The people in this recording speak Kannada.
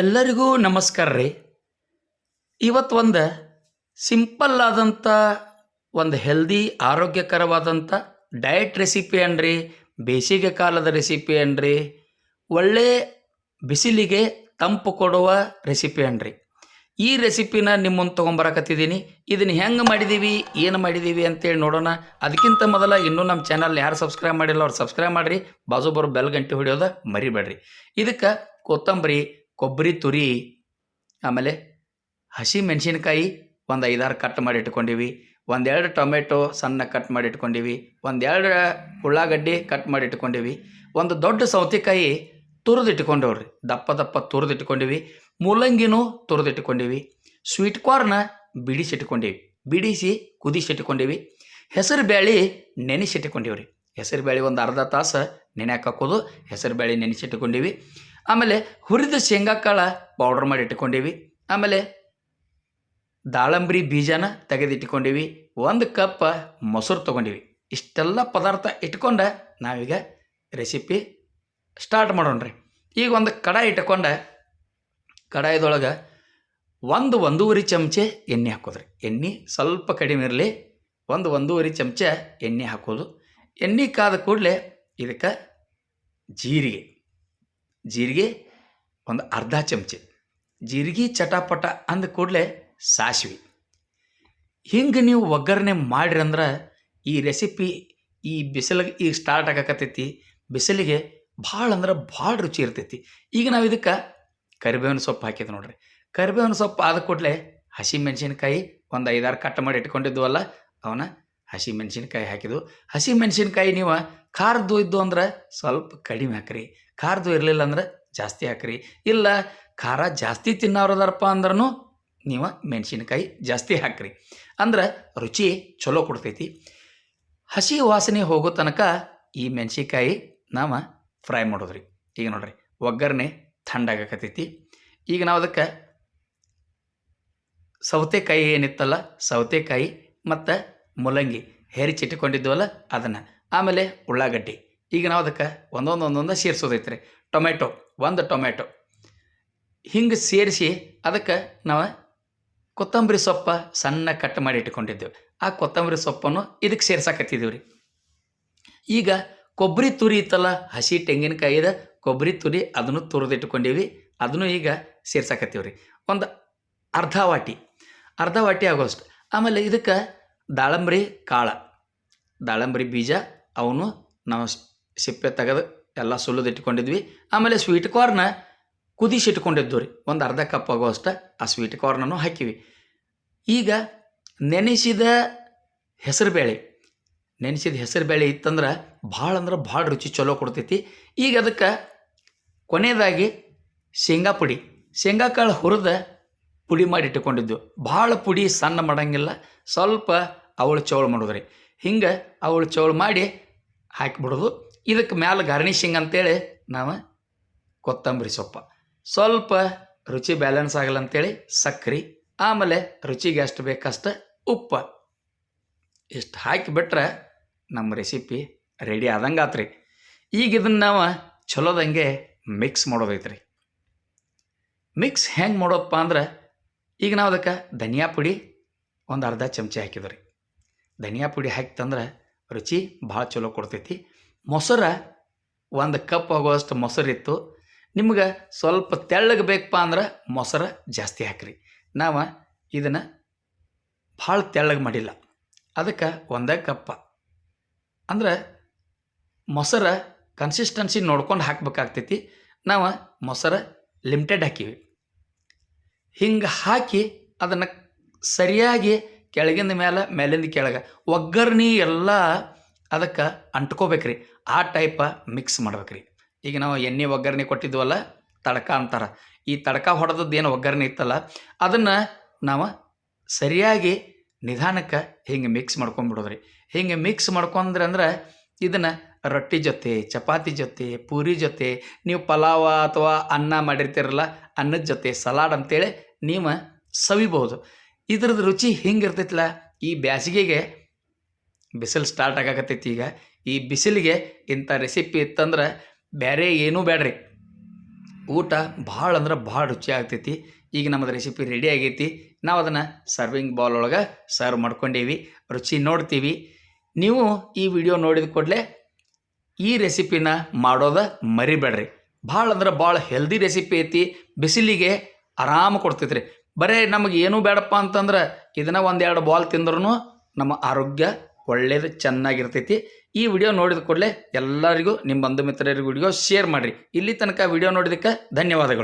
ಎಲ್ಲರಿಗೂ ನಮಸ್ಕಾರ ರೀ. ಇವತ್ತು ಒಂದು ಸಿಂಪಲ್ ಆದಂಥ ಒಂದು ಹೆಲ್ದಿ ಆರೋಗ್ಯಕರವಾದಂಥ ಡಯಟ್ ರೆಸಿಪಿ ಅನ್ರಿ, ಬೇಸಿಗೆ ಕಾಲದ ರೆಸಿಪಿ ಅನ್ರಿ, ಒಳ್ಳೆ ಬಿಸಿಲಿಗೆ ತಂಪು ಕೊಡುವ ರೆಸಿಪಿ ಅನ್ರಿ. ಈ ರೆಸಿಪಿನ ನಿಮ್ಮನ್ನು ತೊಗೊಂಬರಕತ್ತಿದ್ದೀನಿ ಇದನ್ನು ಹೆಂಗೆ ಮಾಡಿದ್ದೀವಿ ಏನು ಮಾಡಿದ್ದೀವಿ ಅಂತೇಳಿ ನೋಡೋಣ. ಅದಕ್ಕಿಂತ ಮೊದಲ ಇನ್ನೂ ನಮ್ಮ ಚಾನಲ್ ಯಾರು ಸಬ್ಸ್ಕ್ರೈಬ್ ಮಾಡಿಲ್ಲ ಅವ್ರು ಸಬ್ಸ್ಕ್ರೈಬ್ ಮಾಡಿರಿ. ಬಾಜು ಬರೋ ಬೆಲ್ ಗಂಟೆ ಹೊಡಿಯೋದ ಮರಿಬೇಡ್ರಿ. ಇದಕ್ಕೆ ಕೊತ್ತಂಬರಿ ಕೊಬ್ಬರಿ ತುರಿ, ಆಮೇಲೆ ಹಸಿ ಮೆಣಸಿನ್ಕಾಯಿ ಒಂದು ಐದಾರು ಕಟ್ ಮಾಡಿ ಇಟ್ಕೊಂಡಿವಿ. ಒಂದೆರಡು ಟೊಮೆಟೊ ಸಣ್ಣ ಕಟ್ ಮಾಡಿ ಇಟ್ಕೊಂಡಿವಿ. ಒಂದೆರಡು ಉಳ್ಳಾಗಡ್ಡಿ ಕಟ್ ಮಾಡಿ ಇಟ್ಕೊಂಡಿವಿ. ಒಂದು ದೊಡ್ಡ ಸೌತೆಕಾಯಿ ತುರಿದು ಇಟ್ಕೊಂಡವ್ರಿ. ದಪ್ಪ ದಪ್ಪ ತುರಿದು ಇಟ್ಕೊಂಡಿವಿ. ಮೂಲಂಗಿನೂ ತುರಿದು ಇಟ್ಕೊಂಡಿವಿ. ಸ್ವೀಟ್ ಕಾರ್ನ ಬಿಡಿಸಿ ಇಟ್ಕೊಂಡಿವಿ. ಬಿಡಿಸಿ ಕುದಿಸಿ ಇಟ್ಕೊಂಡಿವಿ. ಹೆಸರು ಬೇಳೆ ನೆನೆಸಿಟ್ಕೊಂಡಿವ್ರಿ ಹೆಸರು ಬ್ಯಾಳಿ ಒಂದು ಅರ್ಧ ತಾಸು ನೆನೆ ಹಾಕೋದು. ಹೆಸರು ಬೇಳೆ ನೆನೆಸಿಟ್ಕೊಂಡಿವಿ ಆಮೇಲೆ ಹುರಿದ ಶೇಂಗಾ ಕಾಳ ಪೌಡ್ರ್ ಮಾಡಿ ಇಟ್ಕೊಂಡೀವಿ ಆಮೇಲೆ ದಾಳಂಬ್ರಿ ಬೀಜನ ತೆಗೆದಿಟ್ಕೊಂಡೀವಿ ಒಂದು ಕಪ್ ಮೊಸರು ತೊಗೊಂಡೀವಿ. ಇಷ್ಟೆಲ್ಲ ಪದಾರ್ಥ ಇಟ್ಕೊಂಡು ನಾವೀಗ ರೆಸಿಪಿ ಸ್ಟಾರ್ಟ್ ಮಾಡೋಣ್ರಿ ಈಗ ಒಂದು ಕಡಾಯಿ ಇಟ್ಕೊಂಡು ಕಡಾಯಿದೊಳಗೆ ಒಂದು ಒಂದೂವರೆ ಚಮಚೆ ಎಣ್ಣೆ ಹಾಕೋದ್ರಿ. ಎಣ್ಣೆ ಸ್ವಲ್ಪ ಕಡಿಮೆ ಇರಲಿ. ಒಂದು ಒಂದೂವರೆ ಚಮಚ ಎಣ್ಣೆ ಹಾಕೋದು. ಎಣ್ಣೆ ಕಾದ ಕೂಡಲೇ ಇದಕ್ಕೆ ಜೀರಿಗೆ. ಜೀರಿಗೆ ಒಂದು ಅರ್ಧ ಚಮಚೆ. ಜೀರಿಗೆ ಚಟಾಪಟ ಅಂದ ಕೂಡಲೇ ಸಾಸಿವೆ. ಹಿಂಗೆ ನೀವು ಒಗ್ಗರಣೆ ಮಾಡಿರಿ ಅಂದ್ರೆ ಈ ರೆಸಿಪಿ ಈ ಬಿಸಿಲಿಗೆ ಈಗ ಸ್ಟಾರ್ಟ್ ಆಗಕತ್ತೈತಿ. ಬಿಸಿಲಿಗೆ ಭಾಳ ಅಂದ್ರೆ ಭಾಳ ರುಚಿ ಇರ್ತೈತಿ. ಈಗ ನಾವು ಇದಕ್ಕೆ ಕರಿಬೇವಿನ ಸೊಪ್ಪು ಹಾಕಿದ್ವಿ ನೋಡ್ರಿ. ಕರಿಬೇವಿನ ಸೊಪ್ಪು ಆದ ಕೂಡಲೇ ಹಸಿ ಮೆಣಸಿನ್ಕಾಯಿ ಒಂದು ಐದಾರು ಕಟ್ ಮಾಡಿ ಇಟ್ಕೊಂಡಿದ್ವಲ್ಲ, ಅವನ್ನ ಹಸಿ ಮೆಣಸಿನ್ಕಾಯಿ ಹಾಕಿದ್ವು. ಹಸಿ ಮೆಣಸಿನ್ಕಾಯಿ ನೀವು ಖಾರದ್ದು ಇದ್ದು ಅಂದ್ರೆ ಸ್ವಲ್ಪ ಕಡಿಮೆ ಹಾಕ್ರಿ. ಖಾರದ್ದು ಇರಲಿಲ್ಲ ಅಂದ್ರೆ ಜಾಸ್ತಿ ಹಾಕ್ರಿ. ಇಲ್ಲ, ಖಾರ ಜಾಸ್ತಿ ತಿನ್ನೋರದಾರಪ್ಪ ಅಂದ್ರೂ ನೀವು ಮೆಣಸಿನ್ಕಾಯಿ ಜಾಸ್ತಿ ಹಾಕ್ರಿ. ಅಂದ್ರೆ ರುಚಿ ಚಲೋ ಕೊಡ್ತೈತಿ. ಹಸಿ ವಾಸನೆ ಹೋಗೋ ತನಕ ಈ ಮೆಣಸಿನ್ಕಾಯಿ ನಾವು ಫ್ರೈ ಮಾಡೋದ್ರಿ. ಈಗ ನೋಡ್ರಿ, ಒಗ್ಗರಣೆ ಥಂಡಾಗಕತ್ತೈತಿ ಈಗ ನಾವು ಅದಕ್ಕೆ ಸೌತೆಕಾಯಿ ಏನಿತ್ತಲ್ಲ, ಸೌತೆಕಾಯಿ ಮತ್ತು ಮೂಲಂಗಿ ಹೆರಿಚಿಟ್ಟುಕೊಂಡಿದ್ದವಲ್ಲ ಅದನ್ನು. ಆಮೇಲೆ ಉಳ್ಳಾಗಡ್ಡಿ. ಈಗ ನಾವು ಅದಕ್ಕೆ ಒಂದೊಂದು ಒಂದೊಂದು ಸೇರಿಸೋದೈತ್ರಿ. ಟೊಮೆಟೊ ಒಂದು ಟೊಮೆಟೊ ಹಿಂಗೆ ಸೇರಿಸಿ ಅದಕ್ಕೆ ನಾವು ಕೊತ್ತಂಬರಿ ಸೊಪ್ಪ ಸಣ್ಣ ಕಟ್ ಮಾಡಿ ಇಟ್ಕೊಂಡಿದ್ದೇವೆ. ಆ ಕೊತ್ತಂಬರಿ ಸೊಪ್ಪನ್ನು ಇದಕ್ಕೆ ಸೇರ್ಸಾಕತ್ತಿದ್ದೀವಿ ರೀ ಈಗ ಕೊಬ್ಬರಿ ತುರಿ ಇತ್ತಲ್ಲ, ಹಸಿ ತೆಂಗಿನಕಾಯಿದ ಕೊಬ್ಬರಿ ತುರಿ ಅದನ್ನು ತುರಿದಿಟ್ಕೊಂಡೀವಿ. ಅದನ್ನು ಈಗ ಸೇರ್ಸಾಕತ್ತೀವಿ ರೀ ಒಂದು ಅರ್ಧ ವಾಟಿ. ಅರ್ಧ ವಾಟಿ ಆಗೋಷ್ಟು. ಆಮೇಲೆ ಇದಕ್ಕೆ ದಾಳಂಬರಿ ಕಾಳು. ದಾಳಂಬರಿ ಬೀಜ, ಅವನು ನಾವು ಸಿಪ್ಪೆ ತೆಗೆದು ಎಲ್ಲ ಸುಲಿದು ಇಟ್ಕೊಂಡಿದ್ವಿ. ಆಮೇಲೆ ಸ್ವೀಟ್ ಕಾರ್ನ ಕುದಿಸಿ ಇಟ್ಕೊಂಡಿದ್ದು ರೀ. ಒಂದು ಅರ್ಧ ಕಪ್ ಆಗುವಷ್ಟು ಆ ಸ್ವೀಟ್ ಕಾರ್ನನ್ನು ಹಾಕಿವಿ. ಈಗ ನೆನೆಸಿದ ಹೆಸರುಬೇಳೆ ನೆನೆಸಿದ ಹೆಸರುಬೇಳೆ ಇತ್ತಂದ್ರೆ ಭಾಳ ಅಂದ್ರೆ ಭಾಳ ರುಚಿ ಚಲೋ ಕೊಡ್ತೈತಿ. ಈಗ ಅದಕ್ಕೆ ಕೊನೆಯದಾಗಿ ಶೇಂಗಾ ಪುಡಿ, ಶೇಂಗಾ ಕಾಳು ಹುರಿದ ಪುಡಿ ಮಾಡಿ ಇಟ್ಟುಕೊಂಡಿದ್ದು ಭಾಳ ಪುಡಿ ಸಣ್ಣ ಮಾಡಂಗಿಲ್ಲ, ಸ್ವಲ್ಪ ಅವಳು ಚೌಳು ಮಾಡೋದ್ರಿ. ಹಿಂಗೆ ಅವಳು ಚೌಳು ಮಾಡಿ ಹಾಕಿಬಿಡೋದು. ಇದಕ್ಕೆ ಮ್ಯಾಲೆ ಗಾರ್ನಿಶಿಂಗ್ ಅಂತೇಳಿ ನಾವು ಕೊತ್ತಂಬರಿ ಸೊಪ್ಪ. ಸ್ವಲ್ಪ ರುಚಿ ಬ್ಯಾಲೆನ್ಸ್ ಆಗಲ್ಲ ಅಂತೇಳಿ ಸಕ್ರೆ, ಆಮೇಲೆ ರುಚಿಗೆ ಎಷ್ಟು ಬೇಕಷ್ಟು ಉಪ್ಪು. ಇಷ್ಟು ಹಾಕಿಬಿಟ್ರೆ ನಮ್ಮ ರೆಸಿಪಿ ರೆಡಿ ಆದಂಗೆ ಆತ್ರಿ. ಈಗ ಇದನ್ನು ನಾವು ಚಲೋದಂಗೆ ಮಿಕ್ಸ್ ಮಾಡೋದೈತ್ರಿ. ಮಿಕ್ಸ್ ಹೆಂಗೆ ಮಾಡೋದಪ್ಪ ಅಂದ್ರೆ ಈಗ ನಾವು ಅದಕ್ಕೆ ಧನಿಯಾ ಪುಡಿ ಒಂದು ಅರ್ಧ ಚಮಚ ಹಾಕಿದ್ರಿ. ಧನಿಯಾ ಪುಡಿ ಹಾಕಿತಂದ್ರೆ ರುಚಿ ಭಾಳ ಚಲೋ ಕೊಡ್ತೈತಿ. ಮೊಸರ, ಒಂದು ಕಪ್ ಆಗೋಷ್ಟು ಮೊಸರಿತ್ತು. ನಿಮ್ಗೆ ಸ್ವಲ್ಪ ತೆಳ್ಳಗೆ ಬೇಕಪ್ಪ ಅಂದ್ರೆ ಮೊಸರು ಜಾಸ್ತಿ ಹಾಕ್ರಿ. ನಾವು ಇದನ್ನು ಭಾಳ ತೆಳ್ಳಗೆ ಮಾಡಿಲ್ಲ. ಅದಕ್ಕೆ ಒಂದೇ ಕಪ್ಪ. ಅಂದ್ರೆ ಮೊಸರ ಕನ್ಸಿಸ್ಟೆನ್ಸಿ ನೋಡ್ಕೊಂಡು ಹಾಕ್ಬೇಕಾಗ್ತೈತಿ. ನಾವು ಮೊಸರ ಲಿಮಿಟೆಡ್ ಹಾಕಿವಿ. ಹಿಂಗೆ ಹಾಕಿ ಅದನ್ನು ಸರಿಯಾಗಿ ಕೆಳಗಿಂದ ಮೇಲೆ ಮೇಲಿಂದ ಕೆಳಗೆ ಒಗ್ಗರಣೆ ಎಲ್ಲ ಅದಕ್ಕೆ ಅಂಟ್ಕೋಬೇಕ್ರಿ. ಆ ಟೈಪ ಮಿಕ್ಸ್ ಮಾಡ್ಬೇಕ್ರಿ. ಈಗ ನಾವು ಎಣ್ಣೆ ಒಗ್ಗರಣೆ ಕೊಟ್ಟಿದ್ವಲ್ಲ, ತಡಕ ಅಂತಾರೆ. ಈ ತಡಕ ಹೊಡೆದದ್ದು ಏನು ಒಗ್ಗರಣೆ ಇತ್ತಲ್ಲ, ಅದನ್ನು ನಾವು ಸರಿಯಾಗಿ ನಿಧಾನಕ್ಕೆ ಹಿಂಗೆ ಮಿಕ್ಸ್ ಮಾಡ್ಕೊಂಡ್ಬಿಡೋದ್ರಿ ಹಿಂಗೆ ಮಿಕ್ಸ್ ಮಾಡ್ಕೊಂಡ್ರೆ ಅಂದ್ರೆ ಇದನ್ನು ರೊಟ್ಟಿ ಜೊತೆ, ಚಪಾತಿ ಜೊತೆ, ಪೂರಿ ಜೊತೆ, ನೀವು ಪಲಾವ ಅಥವಾ ಅನ್ನ ಮಾಡಿರ್ತೀರಲ್ಲ, ಅನ್ನದ ಜೊತೆ, ಸಲಾಡ್ ಅಂತೇಳಿ ನೀವು ಸವಿಬಹುದು. ಇದ್ರದ್ದು ರುಚಿ ಹಿಂಗಿರ್ತೈತಿಲ್ಲ ಈ ಬ್ಯಾಸಿಗೆಗೆ ಬಿಸಿಲು ಸ್ಟಾರ್ಟ್ ಆಗಾಕತ್ತೈತಿ ಈಗ. ಈ ಬಿಸಿಲಿಗೆ ಇಂಥ ರೆಸಿಪಿ ಇತ್ತಂದ್ರೆ ಬೇರೆ ಏನೂ ಬೇಡ್ರಿ ಊಟ ಭಾಳ ಅಂದ್ರೆ ಭಾಳ ರುಚಿ ಆಗ್ತೈತಿ. ಈಗ ನಮ್ಮದು ರೆಸಿಪಿ ರೆಡಿ ಆಗೈತಿ. ನಾವು ಅದನ್ನು ಸರ್ವಿಂಗ್ ಬೌಲ್ ಒಳಗೆ ಸರ್ವ್ ಮಾಡ್ಕೊಂಡೀವಿ. ರುಚಿ ನೋಡ್ತೀವಿ. ನೀವು ಈ ವಿಡಿಯೋ ನೋಡಿದ ಕೂಡಲೇ ಈ ರೆಸಿಪಿನ ಮಾಡೋದ ಮರಿಬೇಡ್ರಿ. ಭಾಳ ಅಂದ್ರೆ ಭಾಳ ಹೆಲ್ದಿ ರೆಸಿಪಿ ಐತಿ. ಬಿಸಿಲಿಗೆ ಆರಾಮ ಕೊಡ್ತೈತ್ರಿ. ಬರೇ ನಮಗೆ ಏನೂ ಬೇಡಪ್ಪ ಅಂತಂದ್ರೆ ಇದನ್ನು ಒಂದೆರಡು ಬಾಲ್ ತಿಂದ್ರೂ ನಮ್ಮ ಆರೋಗ್ಯ ಒಳ್ಳೇದು ಚೆನ್ನಾಗಿರ್ತೈತಿ. ಈ ವಿಡಿಯೋ ನೋಡಿದ ಕೂಡಲೇ ಎಲ್ಲರಿಗೂ, ನಿಮ್ಮ ಬಂಧು ಮಿತ್ರರಿಗೂ ವಿಡಿಯೋ ಶೇರ್ ಮಾಡಿರಿ. ಇಲ್ಲಿ ತನಕ ವಿಡಿಯೋ ನೋಡಿದಕ್ಕೆ ಧನ್ಯವಾದಗಳು.